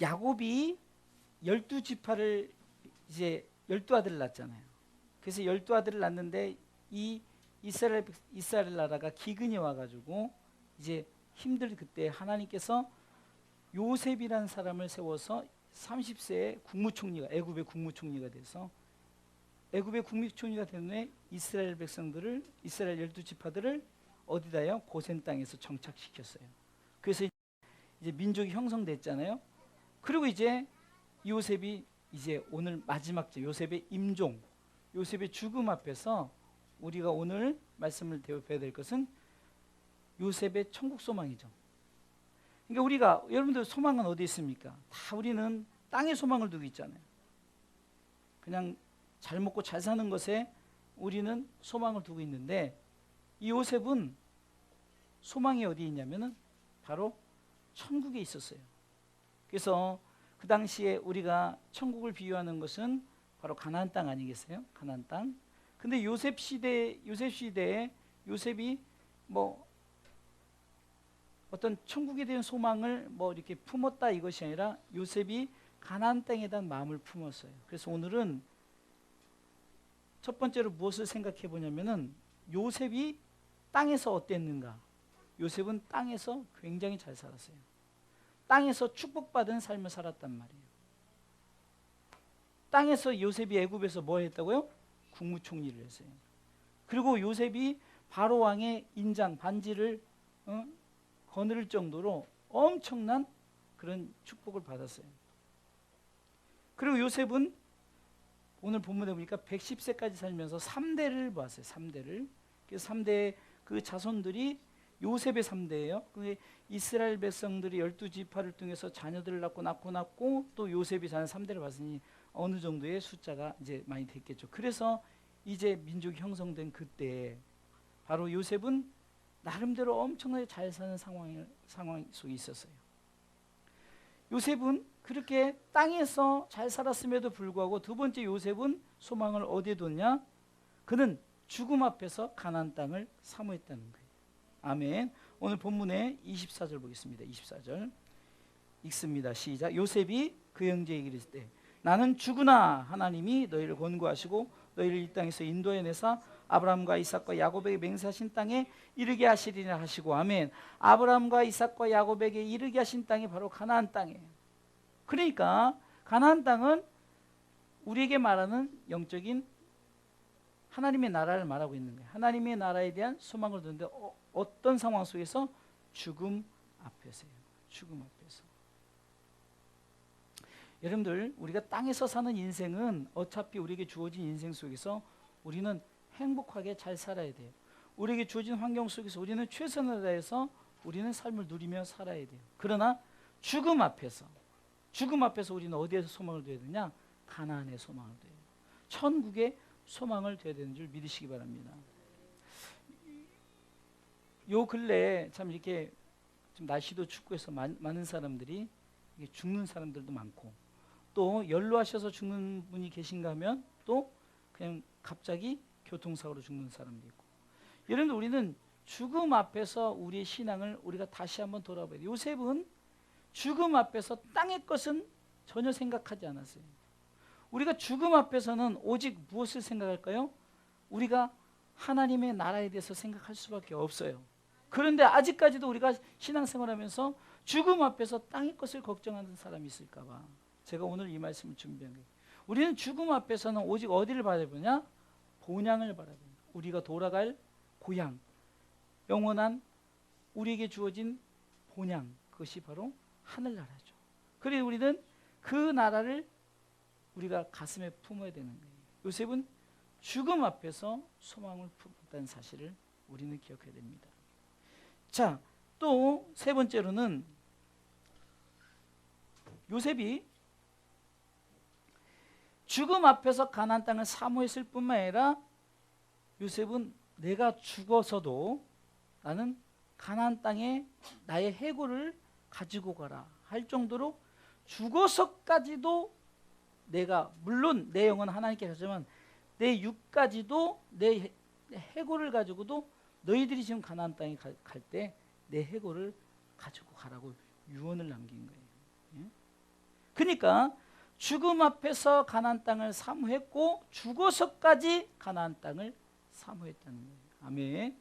야곱이 열두 지파를 이제 열두 아들을 낳잖아요. 그래서 열두 아들을 낳는데 이 이스라엘 이스라엘 나라가 기근이 와가지고 이제 힘들 그때 하나님께서 요셉이라는 사람을 세워서 30세에 국무총리가 애굽의 국무총리가 돼서 애굽의 국무총리가 된 후에 이스라엘 백성들을 이스라엘 열두 지파들을 어디다요? 고센 땅에서 정착시켰어요. 그래서 이제 민족이 형성됐잖아요. 그리고 이제 요셉이 이제 오늘 마지막 절 요셉의 임종, 요셉의 죽음 앞에서 우리가 오늘 말씀을 대입해야 될 것은 요셉의 천국 소망이죠. 그러니까 우리가 여러분들 소망은 어디 있습니까? 다 우리는 땅에 소망을 두고 있잖아요. 그냥 잘 먹고 잘 사는 것에 우리는 소망을 두고 있는데 이 요셉은 소망이 어디 있냐면은 바로 천국에 있었어요. 그래서 그 당시에 우리가 천국을 비유하는 것은 바로 가나안 땅 아니겠어요? 가나안 땅. 근데 요셉 시대 요셉 시대에 요셉이 뭐 어떤 천국에 대한 소망을 뭐 이렇게 품었다 이것이 아니라 요셉이 가나안 땅에 대한 마음을 품었어요. 그래서 오늘은 첫 번째로 무엇을 생각해 보냐면은 요셉이 땅에서 어땠는가? 요셉은 땅에서 굉장히 잘 살았어요. 땅에서 축복받은 삶을 살았단 말이에요. 땅에서 요셉이 애굽에서 뭐 했다고요? 국무총리를 했어요. 그리고 요셉이 바로 왕의 인장 반지를 어? 거느릴 정도로 엄청난 그런 축복을 받았어요. 그리고 요셉은 오늘 본문에 보니까 110세까지 살면서 3대를 보았어요. 3대를. 그래서 3대 그 자손들이 요셉의 3대예요. 그 이스라엘 백성들이 12지파를 통해서 자녀들을 낳고 낳고 낳고 또 요셉이 자녀 3대를 봤으니 어느 정도의 숫자가 이제 많이 됐겠죠. 그래서 이제 민족이 형성된 그때 바로 요셉은 나름대로 엄청나게 잘 사는 상황 상황 속에 있었어요. 요셉은 그렇게 땅에서 잘 살았음에도 불구하고 두 번째 요셉은 소망을 어디에 뒀냐? 그는 죽음 앞에서 가나안 땅을 사모했다는 거예요. 아멘. 오늘 본문의 24절 보겠습니다. 24절 읽습니다. 시작. 요셉이 그 형제에게 이르실 때 나는 죽으나 하나님이 너희를 권고하시고 너희를 이 땅에서 인도해 내사 아브라함과 이삭과 야곱에게 맹세하신 땅에 이르게 하시리라 하시고 아멘. 아브라함과 이삭과 야곱에게 이르게 하신 땅이 바로 가나안 땅이에요. 그러니까 가나안 땅은 우리에게 말하는 영적인 하나님의 나라를 말하고 있는 거예요. 하나님의 나라에 대한 소망을 두는데 어, 떤 상황 속에서 죽음 앞에서요. 죽음 앞에서. 여러분들 우리가 땅에서 사는 인생은 어차피 우리에게 주어진 인생 속에서 우리는 행복하게 잘 살아야 돼요. 우리에게 주어진 환경 속에서 우리는 최선을 다해서 우리는 삶을 누리며 살아야 돼요. 그러나 죽음 앞에서 죽음 앞에서 우리는 어디에서 소망을 둬야 되냐? 가나안의 소망을 둬야 돼요. 천국의 소망을 둬야 되는 줄 믿으시기 바랍니다. 요 근래 참 이렇게 좀 날씨도 춥고 해서 많, 많은 사람들이 죽는 사람들도 많고 또 연로하셔서 죽는 분이 계신가 하면 또 그냥 갑자기 교통사고로 죽는 사람도 있고 여러분들 우리는 죽음 앞에서 우리의 신앙을 우리가 다시 한번 돌아봐야 돼요. 요셉은 죽음 앞에서 땅의 것은 전혀 생각하지 않았어요. 우리가 죽음 앞에서는 오직 무엇을 생각할까요? 우리가 하나님의 나라에 대해서 생각할 수밖에 없어요. 그런데 아직까지도 우리가 신앙생활하면서 죽음 앞에서 땅의 것을 걱정하는 사람이 있을까 봐 제가 오늘 이 말씀을 준비한 거예요. 우리는 죽음 앞에서는 오직 어디를 바라보냐? 본향을 바라봅니다. 우리가 돌아갈 고향, 영원한 우리에게 주어진 본향, 그것이 바로 하늘나라죠. 그래 우리는 그 나라를 우리가 가슴에 품어야 되는 거예요. 요셉은 죽음 앞에서 소망을 품었다는 사실을 우리는 기억해야 됩니다. 자, 또 세 번째로는 요셉이 죽음 앞에서 가나안 땅을 사모했을 뿐만 아니라 요셉은 내가 죽어서도 나는 가나안 땅에 나의 해골을 가지고 가라 할 정도로 죽어서까지도 내가 물론 내 영은 하나님께 가지만 내 육까지도 내 해골을 가지고도 너희들이 지금 가나안 땅에 갈 때 내 해골을 가지고 가라고 유언을 남긴 거예요. 예? 그러니까 죽음 앞에서 가나안 땅을 사모했고 죽어서까지 가나안 땅을 사모했다는 거예요. 아멘.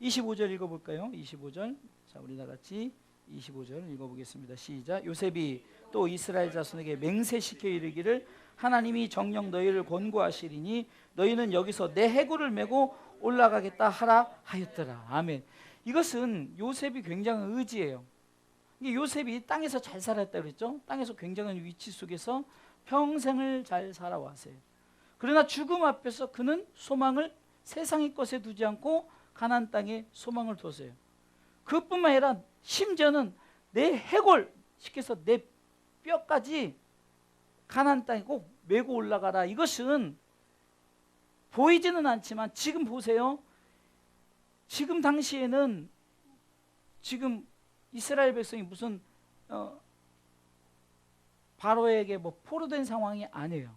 25절 읽어 볼까요? 25절. 자, 우리 다 같이 25절 읽어 보겠습니다. 시작. 요셉이 또 이스라엘 자손에게 맹세시켜 이르기를 하나님이 정령 너희를 권고하시리니 너희는 여기서 내 해골을 메고 올라가겠다 하라 하였더라. 아멘. 이것은 요셉이 굉장한 의지예요. 이게 요셉이 땅에서 잘 살았다 그랬죠. 땅에서 굉장한 위치 속에서 평생을 잘 살아왔어요. 그러나 죽음 앞에서 그는 소망을 세상의 것에 두지 않고 가나안 땅에 소망을 뒀어요. 그뿐만 아니라 심지어는 내 해골 시켜서 내 뼈까지 가나안 땅에 꼭 메고 올라가라. 이것은 보이지는 않지만 지금 보세요. 지금 당시에는 지금 이스라엘 백성이 무슨 어, 바로에게 뭐 포로된 상황이 아니에요.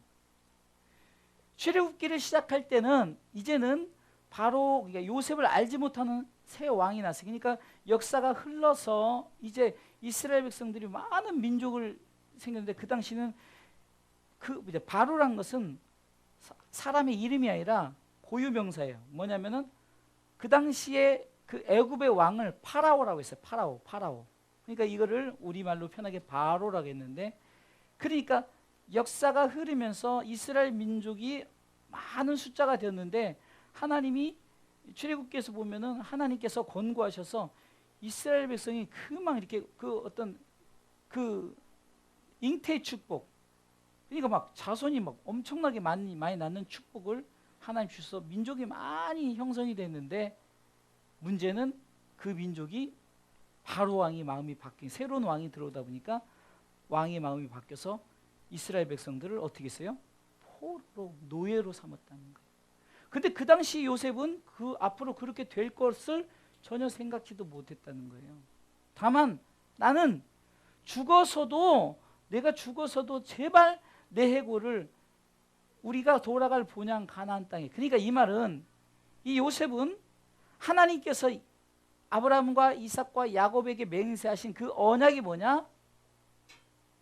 출애굽기를 시작할 때는 이제는 바로 그러니까 요셉을 알지 못하는 새 왕이 났어요. 그러니까 역사가 흘러서 이제 이스라엘 백성들이 많은 민족을 생겼는데 그 당시는 그 이제 바로란 것은 사- 사람의 이름이 아니라 고유 명사예요. 뭐냐면은 그 당시에 그 애굽의 왕을 파라오라고 했어요. 파라오, 파라오. 그러니까 이거를 우리말로 편하게 바로라고 했는데 그러니까 역사가 흐르면서 이스라엘 민족이 많은 숫자가 되었는데 하나님이 출애굽기에서 보면은 하나님께서 권고하셔서 이스라엘 백성이 그막 이렇게 그 어떤 그 잉태 축복 그러니까 막 자손이 막 엄청나게 많이 많이 낳는 축복을 하나님 주셔서 민족이 많이 형성이 됐는데 문제는 그 민족이 바로 왕이 마음이 바뀐 새로운 왕이 들어오다 보니까 왕의 마음이 바뀌어서 이스라엘 백성들을 어떻게 했어요? 포로 노예로 삼았다는 거예요. 근데 그 당시 요셉은 그 앞으로 그렇게 될 것을 전혀 생각지도 못했다는 거예요. 다만 나는 죽어서도 내가 죽어서도 제발 내 해골을 우리가 돌아갈 본향 가나안 땅에. 그러니까 이 말은 이 요셉은 하나님께서 아브라함과 이삭과 야곱에게 맹세하신 그 언약이 뭐냐?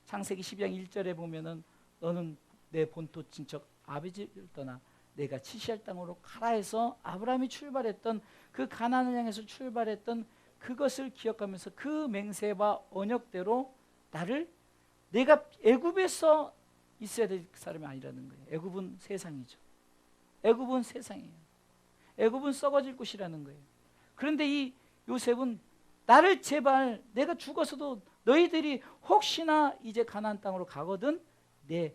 창세기 12장 1절에 보면은 너는 내 본토 친척 아버지를 떠나 내가 치시할 땅으로 가라 해서 아브라함이 출발했던 그 가나안을 향해서 출발했던 그것을 기억하면서 그 맹세와 언약대로 나를 내가 애굽에서 있어야 될 사람이 아니라는 거예요. 애굽은 세상이죠. 애굽은 세상이에요. 애굽은 썩어질 곳이라는 거예요. 그런데 이 요셉은 나를 제발 내가 죽어서도 너희들이 혹시나 이제 가나안 땅으로 가거든 내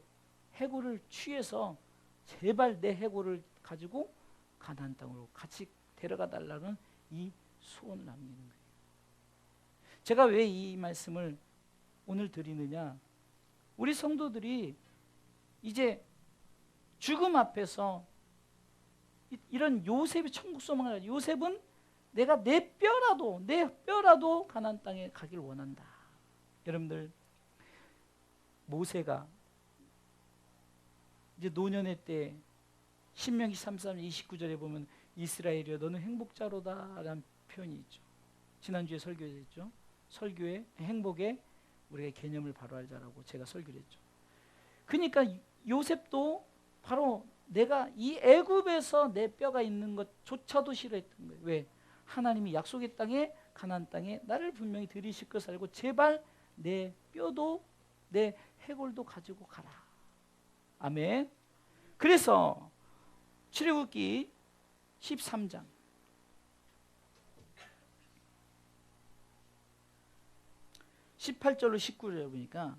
해골을 취해서 제발 내 해골을 가지고 가나안 땅으로 같이 데려가 달라는 이 소원을 남기는 거예요. 제가 왜 이 말씀을 오늘 드리느냐? 우리 성도들이 이제 죽음 앞에서 이- 이런 요셉의 천국 소망을 요셉은 내가 내 뼈라도 내 뼈라도 가나안 땅에 가길 원한다. 여러분들 모세가 이제 노년의 때 신명기 33장 29절에 보면 이스라엘이여 너는 행복자로다라는 표현이 있죠. 지난주에 설교했죠. 설교의 행복의 우리가 개념을 바로 알자라고 제가 설교를 했죠. 그러니까 요셉도 바로 내가 이 애굽에서 내 뼈가 있는 것조차도 싫어했던 거예요. 왜? 하나님이 약속의 땅에 가나안 땅에 나를 분명히 들이실 것을 알고 제발 내 뼈도 내 해골도 가지고 가라. 아멘. 그래서 출애굽기 13장 18절로 19절에 보니까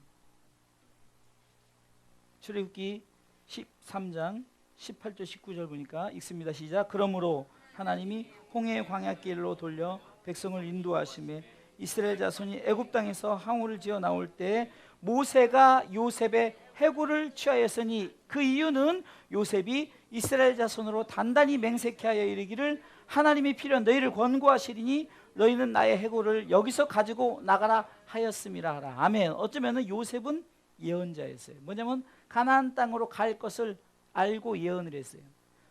출애굽기 13장 18절 19절 보니까 읽습니다. 시작. 그러므로 하나님이 홍해 광야길로 돌려 백성을 인도하심에 이스라엘 자손이 애굽 땅에서 항우를 지어 나올 때 모세가 요셉의 해골을 취하였으니 그 이유는 요셉이 이스라엘 자손으로 단단히 맹세케 하여 이르기를 하나님이 필요한 너희를 권고하시리니 너희는 나의 해골을 여기서 가지고 나가라 하였음이라 하라. 아멘. 어쩌면은 요셉은 예언자였어요. 뭐냐면 가나안 땅으로 갈 것을 알고 예언을 했어요.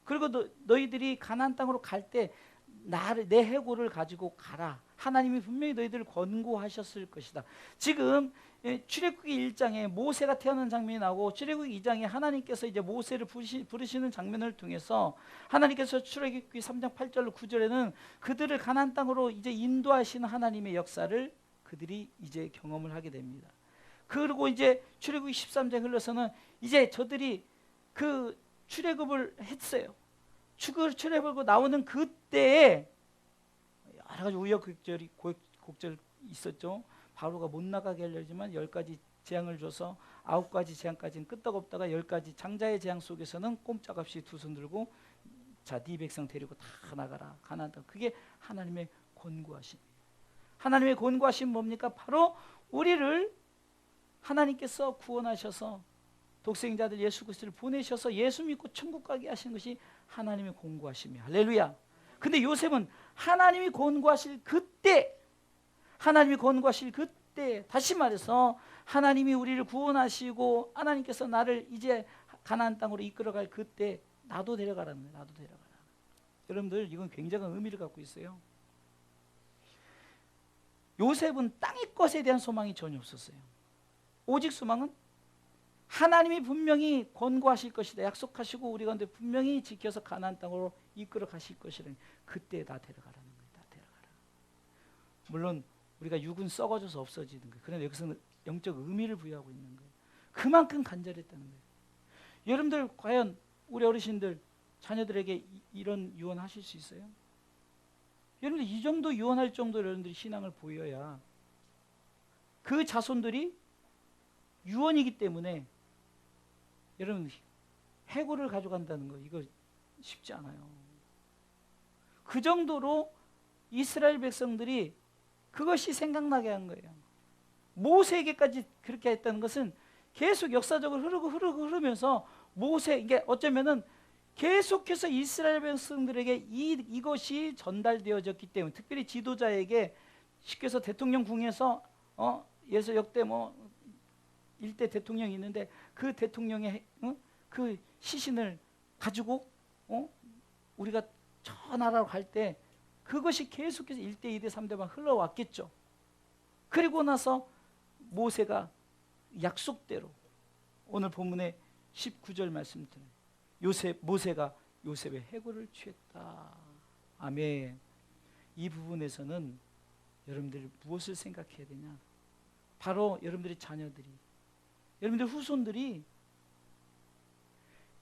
그리고 너, 너희들이 가나안 땅으로 갈 때 나를 내 해골을 가지고 가라. 하나님이 분명히 너희들을 권고하셨을 것이다. 지금 예, 출애굽기 1장에 모세가 태어난 장면이 나오고 출애굽기 2장에 하나님께서 이제 모세를 부르시, 부르시 는 장면을 통해서 하나님께서 출애굽기 3장 8절로 9절에는 그들을 가나안 땅으로 이제 인도하시는 하나님의 역사를 그들이 이제 경험을 하게 됩니다. 그리고 이제 출애굽기 13장 흘러서는 이제 저들이 그 출애굽을 했어요. 출애굽 출애굽을 나오는 그때에 여러 가지 우여곡절이 곡절 있었죠. 바로가 못 나가게 하려지만 열 가지 재앙을 줘서 아홉 가지 재앙까지는 끄떡없다가 열 가지 장자의 재앙 속에서는 꼼짝없이 두 손 들고 자 네 백성 데리고 다 나가라 가나안 땅 그게 하나님의 권고하심. 하나님의 권고하심 뭡니까? 바로 우리를 하나님께서 구원하셔서 독생자들 예수 그리스도를 보내셔서 예수 믿고 천국 가게 하신 것이 하나님의 권고하심이야. 할렐루야. 근데 요셉은 하나님이 권고하실 그때 하나님이 권고하실 그때 다시 말해서 하나님이 우리를 구원하시고 하나님께서 나를 이제 가나안 땅으로 이끌어갈 그때 나도 데려가라는 거예요. 나도 데려가라. 여러분들 이건 굉장한 의미를 갖고 있어요. 요셉은 땅의 것에 대한 소망이 전혀 없었어요. 오직 소망은 하나님이 분명히 권고하실 것이다. 약속하시고 우리 가운데 분명히 지켜서 가나안 땅으로 이끌어 가실 것이라는 그때 나 데려가라는 거예요. 나 데려가라. 물론 우리가 육은 썩어져서 없어지는 거예요. 그런데 여기서는 영적 의미를 부여하고 있는 거예요. 그만큼 간절했다는 거예요. 여러분들 과연 우리 어르신들 자녀들에게 이, 이런 유언하실 수 있어요? 여러분들 이 정도 유언할 정도로 여러분들이 신앙을 보여야 그 자손들이 유언이기 때문에 여러분 해고를 가져간다는 거 이거 쉽지 않아요. 그 정도로 이스라엘 백성들이 그것이 생각나게 한 거예요. 모세에게까지 그렇게 했다는 것은 계속 역사적으로 흐르고 흐르고 흐르면서 모세 이게 어쩌면은 계속해서 이스라엘 백성들에게 이, 이것이 전달되어졌기 때문에 특별히 지도자에게 해서 대통령 궁에서 어 예서 역대 뭐 일대 대통령이 있는데 그 대통령의 어? 그 시신을 가지고 어? 우리가 저 나라로 갈 때 그것이 계속해서 1대, 2대, 3대만 흘러왔겠죠. 그리고 나서 모세가 약속대로 오늘 본문의 19절 말씀드린 요셉 모세가 요셉의 해고를 취했다. 아멘. 이 부분에서는 여러분들이 무엇을 생각해야 되냐? 바로 여러분들의 자녀들이 여러분들 후손들이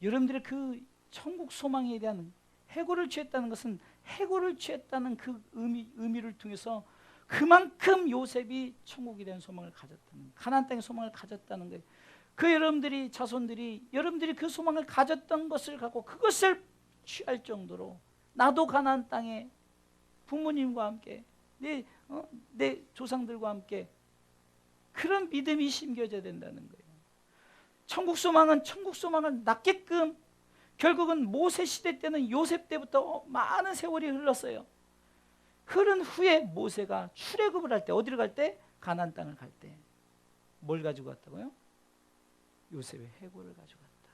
여러분들의 그 천국 소망에 대한 해고를 취했다는 것은 해고를 취했다는 그 의미, 의미를 통해서 그만큼 요셉이 천국에 대한 소망을 가졌다는 가나안 땅의 소망을 가졌다는 거예요. 그 여러분들이 자손들이 여러분들이 그 소망을 가졌던 것을 갖고 그것을 취할 정도로 나도 가나안 땅에 부모님과 함께 내, 어? 내 조상들과 함께 그런 믿음이 심겨져야 된다는 거예요. 천국 소망은 천국 소망을 낳게끔 결국은 모세 시대 때는 요셉 때부터 많은 세월이 흘렀어요. 흐른 후에 모세가 출애굽을 할 때 어디를 갈 때? 가나안 땅을 갈 때. 뭘 가지고 갔다고요? 요셉의 해골을 가지고 갔다.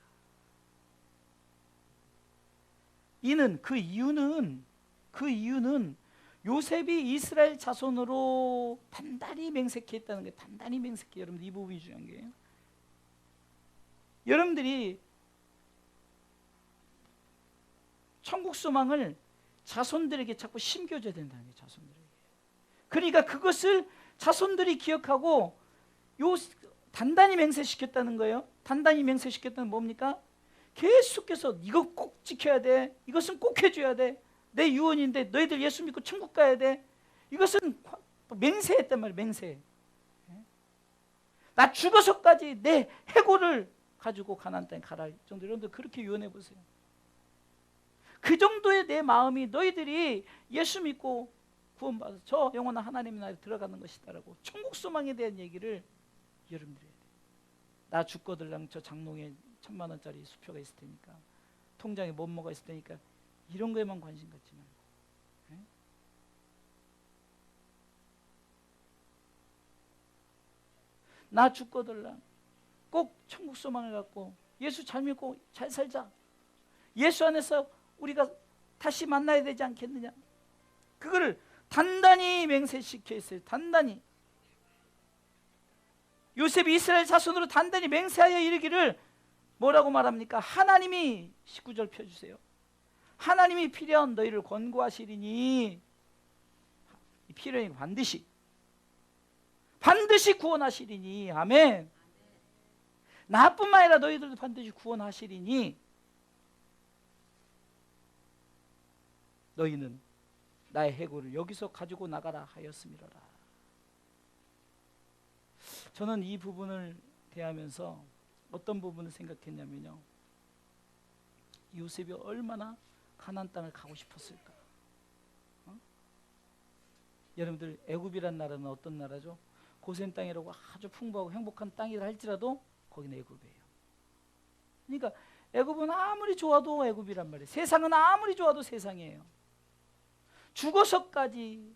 이는 그 이유는 그 이유는 요셉이 이스라엘 자손으로 단단히 맹세했다는 게 단단히 맹세해 여러분들 이 부분이 중요한 게요. 여러분들이 천국 소망을 자손들에게 자꾸 심겨줘야 된다는 게 자손들에게. 그러니까 그것을 자손들이 기억하고 요 단단히 맹세시켰다는 거예요. 단단히 맹세시켰다는 뭡니까? 계속해서 이거 꼭 지켜야 돼. 이것은 꼭 해줘야 돼. 내 유언인데 너희들 예수 믿고 천국 가야 돼. 이것은 맹세했단 말이에요. 맹세. 나 죽어서까지 내 해고를 가지고 가난 땅에 가라. 정도 여러분들 그렇게 유언해 보세요. 그 정도의 내 마음이 너희들이 예수 믿고 구원받아 저 영원한 하나님의 나라에 들어가는 것이다라고 천국 소망에 대한 얘기를 여러분들이 해야 돼. 나 죽거들랑 저 장롱에 천만 원짜리 수표가 있을 테니까 통장에 뭐뭐가 있을 테니까 이런 거에만 관심 갖지 말고 네? 나 죽거들랑 꼭 천국 소망을 갖고 예수 잘 믿고 잘 살자. 예수 안에서 우리가 다시 만나야 되지 않겠느냐? 그거를 단단히 맹세시켜 있어요. 단단히. 요셉이 이스라엘 자손으로 단단히 맹세하여 이르기를 뭐라고 말합니까? 하나님이 19절 펴주세요. 하나님이 필요한 너희를 권고하시리니 이 필요한 반드시 반드시 구원하시리니 아멘. 나뿐만 아니라 너희들도 반드시 구원하시리니 너희는 나의 해고를 여기서 가지고 나가라 하였음이로라. 저는 이 부분을 대하면서 어떤 부분을 생각했냐면요. 요셉이 얼마나 가나안 땅을 가고 싶었을까? 어? 여러분들 애굽이란 나라는 어떤 나라죠? 고센 땅이라고 아주 풍부하고 행복한 땅이라 할지라도 거기는 애굽이에요. 그러니까 애굽은 아무리 좋아도 애굽이란 말이에요. 세상은 아무리 좋아도 세상이에요. 죽어서까지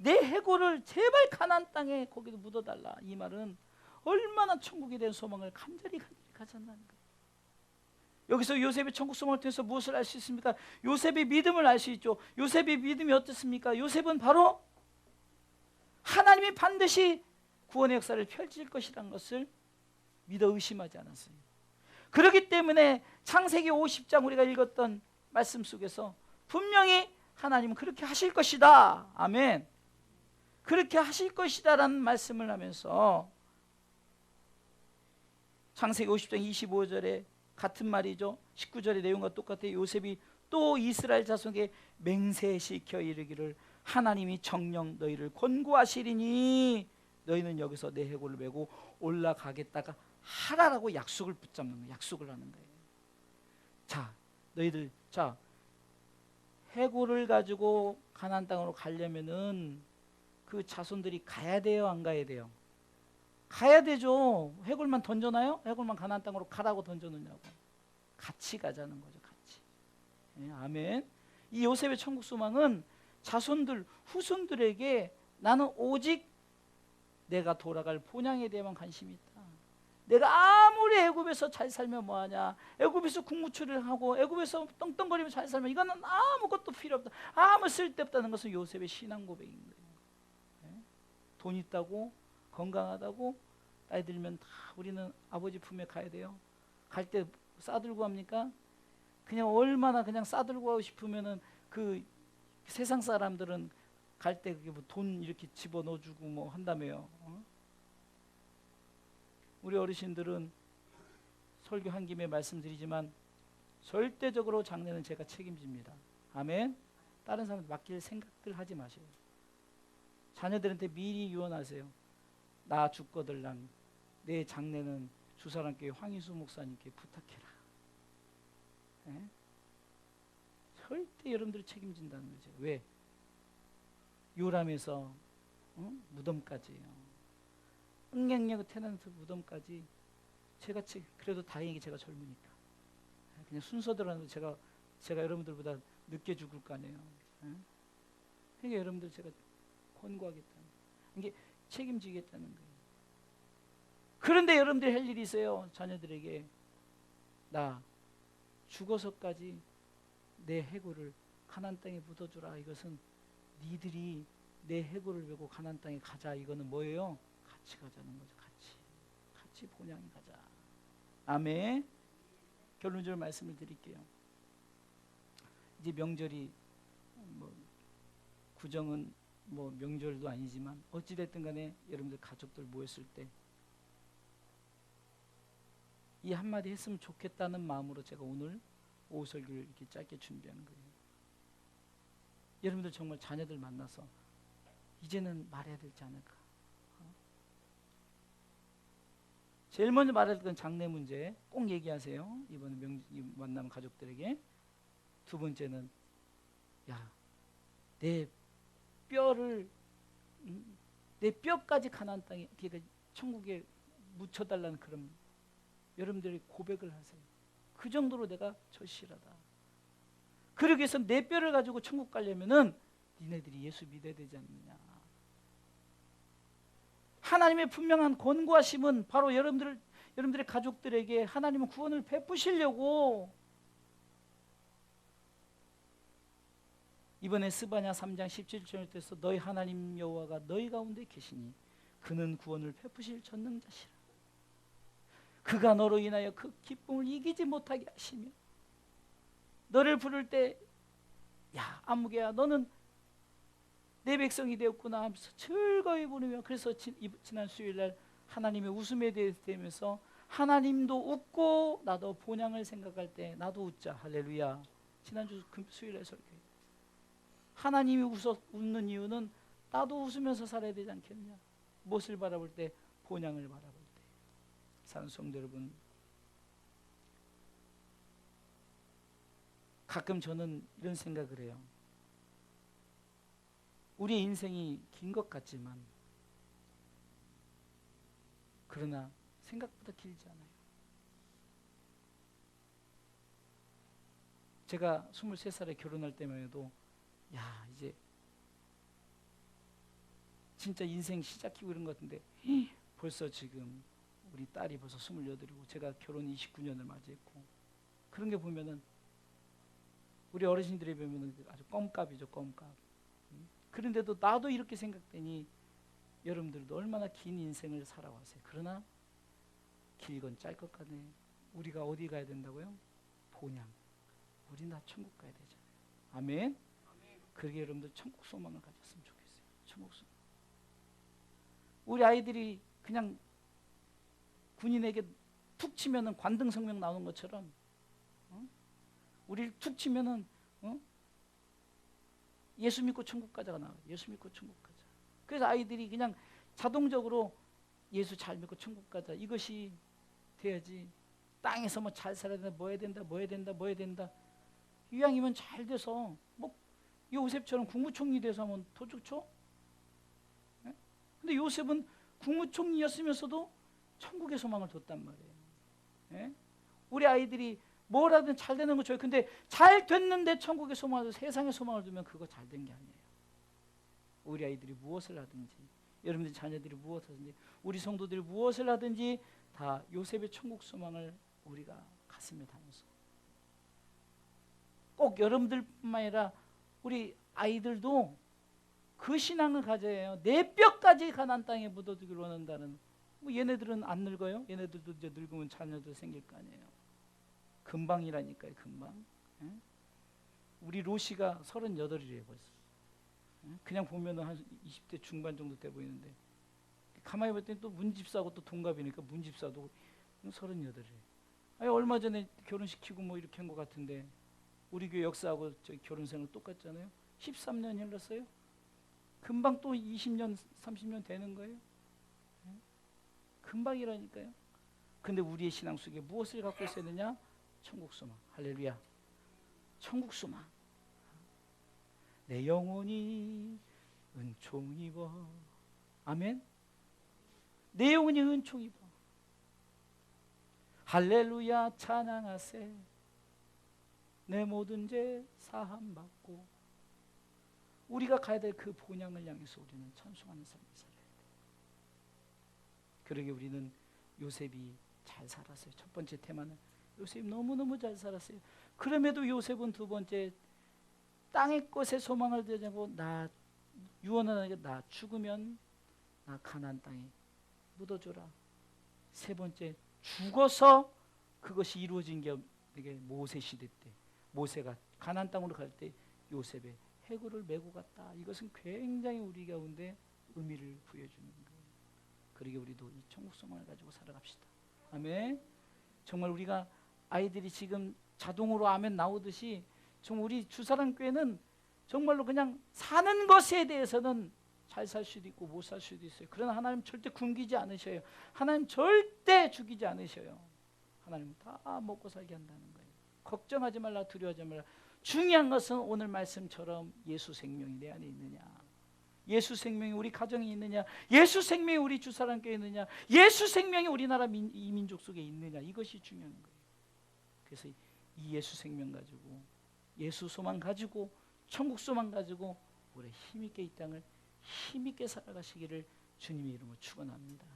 내 해고를 제발 가나안 땅에 거기도 묻어달라. 이 말은 얼마나 천국에 대한 소망을 간절히 간절히 가졌나는 거예요. 여기서 요셉의 천국 소망을 통해서 무엇을 알 수 있습니까? 요셉의 믿음을 알 수 있죠. 요셉의 믿음이 어떻습니까? 요셉은 바로 하나님이 반드시 구원의 역사를 펼칠 것이라는 것을 믿어 의심하지 않았어요. 그렇기 때문에 창세기 50장 우리가 읽었던 말씀 속에서 분명히 하나님은 그렇게 하실 것이다. 아멘. 그렇게 하실 것이다라는 말씀을 하면서 창세기 50장 25절에 같은 말이죠. 19절의 내용과 똑같아요. 요셉이 또 이스라엘 자손에게 맹세시켜 이르기를 하나님이 정령 너희를 권고하시리니 너희는 여기서 내 해골을 메고 올라가겠다가 하라라고 약속을 붙잡는 거예요. 약속을 하는 거예요. 자, 너희들 자 해골을 가지고 가나안 땅으로 가려면은 그 자손들이 가야 돼요, 안 가야 돼요? 가야 되죠. 해골만 던져놔요? 해골만 가나안 땅으로 가라고 던져놓냐고. 같이 가자는 거죠, 같이. 예, 아멘. 이 요셉의 천국 소망은 자손들, 후손들에게 나는 오직 내가 돌아갈 본향에 대한 관심이 있다. 내가 아무리 애굽에서 잘 살면 뭐하냐? 애굽에서 국무처리를 하고 애굽에서 떵떵거리면 잘 살면 이거는 아무것도 필요 없다. 아무 쓸데없다는 것은 요셉의 신앙 고백인 거예요. 예? 돈 있다고 건강하다고 나이 들면 다 우리는 아버지 품에 가야 돼요. 갈 때 싸들고 합니까? 그냥 얼마나 그냥 싸들고 가고 싶으면은 그 세상 사람들은 갈 때 그게 뭐 돈 이렇게 집어 넣어주고 뭐 한다며요. 어? 우리 어르신들은 설교 한 김에 말씀드리지만 절대적으로 장례는 제가 책임집니다. 아멘. 다른 사람 맡길 생각들 하지 마세요. 자녀들한테 미리 유언하세요. 나 죽거들랑 내 장례는 주사랑교회 황희수 목사님께 부탁해라. 예? 절대 여러분들이 책임진다는 거죠. 왜? 요람에서 어? 무덤까지요. 응행역 테넌트 무덤까지 제가 치- 그래도 다행히 제가 젊으니까 그냥 순서대로 제가 제가 여러분들보다 늦게 죽을 거 아니에요. 예? 그러니까 여러분들 제가 권고하겠다는 이게 책임지겠다는 거예요. 그런데 여러분들이 할 일이 있어요. 자녀들에게 나 죽어서까지 내 해골을 가난 땅에 묻어주라. 이것은 니들이 내 해골을 메고 가난 땅에 가자. 이거는 뭐예요? 같이 가자는 거죠. 같이 같이 본향에 가자. 아멘. 결론적으로 말씀을 드릴게요. 이제 명절이 뭐 구정은 뭐 명절도 아니지만 어찌 됐든 간에 여러분들 가족들 모였을 때 이 한마디 했으면 좋겠다는 마음으로 제가 오늘 오후 설교를 이렇게 짧게 준비하는 거예요. 여러분들 정말 자녀들 만나서 이제는 말해야 되지 않을까? 어? 제일 먼저 건 장래 문제 꼭 얘기하세요. 이번에 명, 이 만남 가족들에게 두 번째는 야 내 뼈를 음, 내 뼈까지 가난 땅에 그러니까 천국에 묻혀 달라는 그런 여러분들이 고백을 하세요. 그 정도로 내가 절실하다. 그러기 위해서 내 뼈를 가지고 천국 가려면은 니네들이 예수 믿어야 되지 않느냐. 하나님의 분명한 권고하심은 바로 여러분들 여러분들의 가족들에게 하나님은 구원을 베푸시려고 이번에 스바냐 3장 17절에서 너희 하나님 여호와가 너희 가운데 계시니 그는 구원을 베푸실 전능자시라. 그가 너로 인하여 그 기쁨을 이기지 못하게 하시며 너를 부를 때 야 아무개야 너는 내 백성이 되었구나 하면서 즐거이 부르며 그래서 지, 난 수요일 날 하나님의 웃음에 대해서 하나님도 웃고 나도 본향을 생각할 때 나도 웃자. 할렐루야. 지난주 수요일에 설교 하나님이 웃어, 웃는 이유는 나도 웃으면서 살아야 되지 않겠냐? 무엇을 바라볼 때? 본향을 바라볼 때. 사는 성도 여러분. 가끔 저는 이런 생각을 해요 우리의 인생이 긴 것 같지만 그러나 생각보다 길지 않아요. 제가 23살에 결혼할 때만 해도 야 이제 진짜 인생 시작이고 이런 것 같은데 벌써 지금 우리 딸이 벌써 28이고 제가 결혼 29년을 맞이했고 그런 게 보면은 우리 어르신들이 보면은 아주 껌값이죠 껌값 그런데도 나도 이렇게 생각되니 여러분들도 얼마나 긴 인생을 살아왔어요 그러나 길건 짧것 같네. 우리가 어디 가야 된다고요? 본향. 우리 나 천국 가야 되잖아요. 아멘. 그러게 여러분들 천국 소망을 가졌으면 좋겠어요. 천국 소망. 우리 아이들이 그냥 군인에게 툭 치면은 관등 성명 나오는 것처럼 어? 우리를 툭 치면은 어? 예수 믿고 천국 가자가 나와요. 예수 믿고 천국 가자. 그래서 아이들이 그냥 자동적으로 예수 잘 믿고 천국 가자. 이것이 돼야지. 땅에서 뭐 잘 살아야 된다, 뭐 해야 된다, 뭐 해야 된다, 뭐 해야 된다. 이왕이면 잘 돼서 뭐 요셉처럼 국무총리 돼서 하면 더 좋죠? 네? 근데 요셉은 국무총리였으면서도 천국의 소망을 뒀단 말이에요. 네? 우리 아이들이 뭘 하든 잘 되는 거 좋아요. 근데 잘 됐는데 천국의 소망을 세상의 소망을 두면 그거 잘 된 게 아니에요. 우리 아이들이 무엇을 하든지 여러분들 자녀들이 무엇을 하든지 우리 성도들이 무엇을 하든지 다 요셉의 천국 소망을 우리가 가슴에 담아서 꼭 여러분들뿐만 아니라 우리 아이들도 그 신앙을 가져야 해요. 내 뼈까지 가난 땅에 묻어두기를 원한다는 뭐 얘네들은 안 늙어요? 얘네들도 이제 늙으면 자녀도 생길 거 아니에요. 금방이라니까요, 금방. 예? 우리 로시가 38이래요, 벌써. 예? 그냥 보면은 한 20대 중반 정도 돼 보이는데 가만히 봤더니 또 문집사하고 또 동갑이니까 문집사도 서른여덟이. 아니 얼마 전에 결혼시키고 뭐 이렇게 한 것 같은데 우리 교회 역사하고 저 결혼생활 똑같잖아요. 13년 흘렀어요. 금방 또 20년, 30년 되는 거예요. 네? 금방이라니까요. 근데 우리의 신앙 속에 무엇을 갖고 있어야 되냐? 천국 소망. 할렐루야. 천국 소망. 내 영혼이 은총 입어. 아멘. 내 영혼이 은총 입어. 할렐루야 찬양하세. 내 모든 죄 사함 받고 우리가 가야 될 그 본향을 향해서 우리는 찬송하는 삶을 살아야 돼. 그러게 우리는 요셉이 잘 살았어요. 첫 번째 테마는 요셉이 너무너무 잘 살았어요. 그럼에도 요셉은 두 번째 땅의 것에 소망을 두자고 나 유언하는 나 죽으면 나 가난 땅에 묻어줘라. 세 번째 죽어서 그것이 이루어진 게 이게 모세 시대 때 모세가 가나안 땅으로 갈 때 요셉의 해골을 메고 갔다. 이것은 굉장히 우리 가운데 의미를 부여주는 거예요. 그러게 우리도 이 천국 소망을 가지고 살아갑시다. 아멘. 정말 우리가 아이들이 지금 자동으로 아멘 나오듯이 정말 우리 주사람 교회는 정말로 그냥 사는 것에 대해서는 잘 살 수도 있고 못 살 수도 있어요. 그러나 하나님 절대 굶기지 않으셔요. 하나님 절대 죽이지 않으셔요. 하나님 다 먹고 살게 한다는 거예요. 걱정하지 말라 두려워하지 말라. 중요한 것은 오늘 말씀처럼 예수 생명이 내 안에 있느냐. 예수 생명이 우리 가정에 있느냐. 예수 생명이 우리 주사람께 있느냐. 예수 생명이 우리나라 민, 이 민족 속에 있느냐. 이것이 중요한 거예요. 그래서 이 예수 생명 가지고 예수 소망 가지고 천국 소망 가지고 우리 힘있게 이 땅을 힘있게 살아가시기를 주님의 이름으로 축원합니다.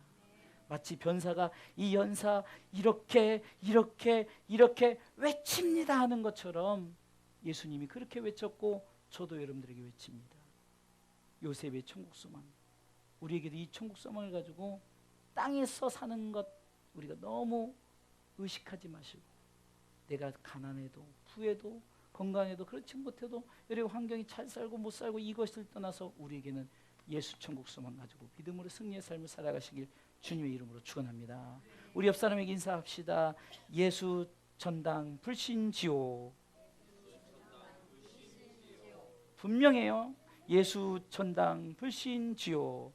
마치 변사가 이 연사 이렇게 이렇게 이렇게 외칩니다 하는 것처럼 예수님이 그렇게 외쳤고 저도 여러분들에게 외칩니다. 요셉의 천국 소망. 우리에게도 이 천국 소망을 가지고 땅에서 사는 것 우리가 너무 의식하지 마시고 내가 가난해도 부해도 건강해도 그렇지 못해도 여러 환경이 잘 살고 못 살고 이것을 떠나서 우리에게는 예수 천국 소망 가지고 믿음으로 승리의 삶을 살아가시길 주님의 이름으로 축원합니다. 우리 옆 사람에게 인사합시다. 예수 전당 불신지오. 분명해요. 예수 전당 불신지오.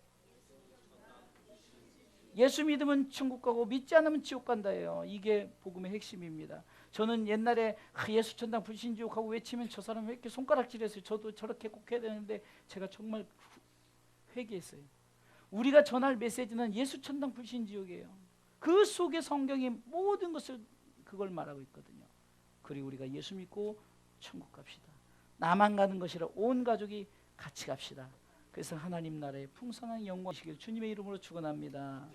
예수 믿으면 천국 가고 믿지 않으면 지옥 간다예요. 이게 복음의 핵심입니다. 저는 옛날에 아, 예수 천당 불신지옥 하고 외치면 저 사람 왜 이렇게 손가락질했어요. 저도 저렇게 꼭 해야 되는데 제가 정말 후- 회개했어요. 우리가 전할 메시지는 예수 천당 불신지옥이에요. 그 속에 성경이 모든 것을 그걸 말하고 있거든요. 그리고 우리가 예수 믿고 천국 갑시다. 나만 가는 것이라 온 가족이 같이 갑시다. 그래서 하나님 나라의 풍성한 영광이시길 주님의 이름으로 축원합니다.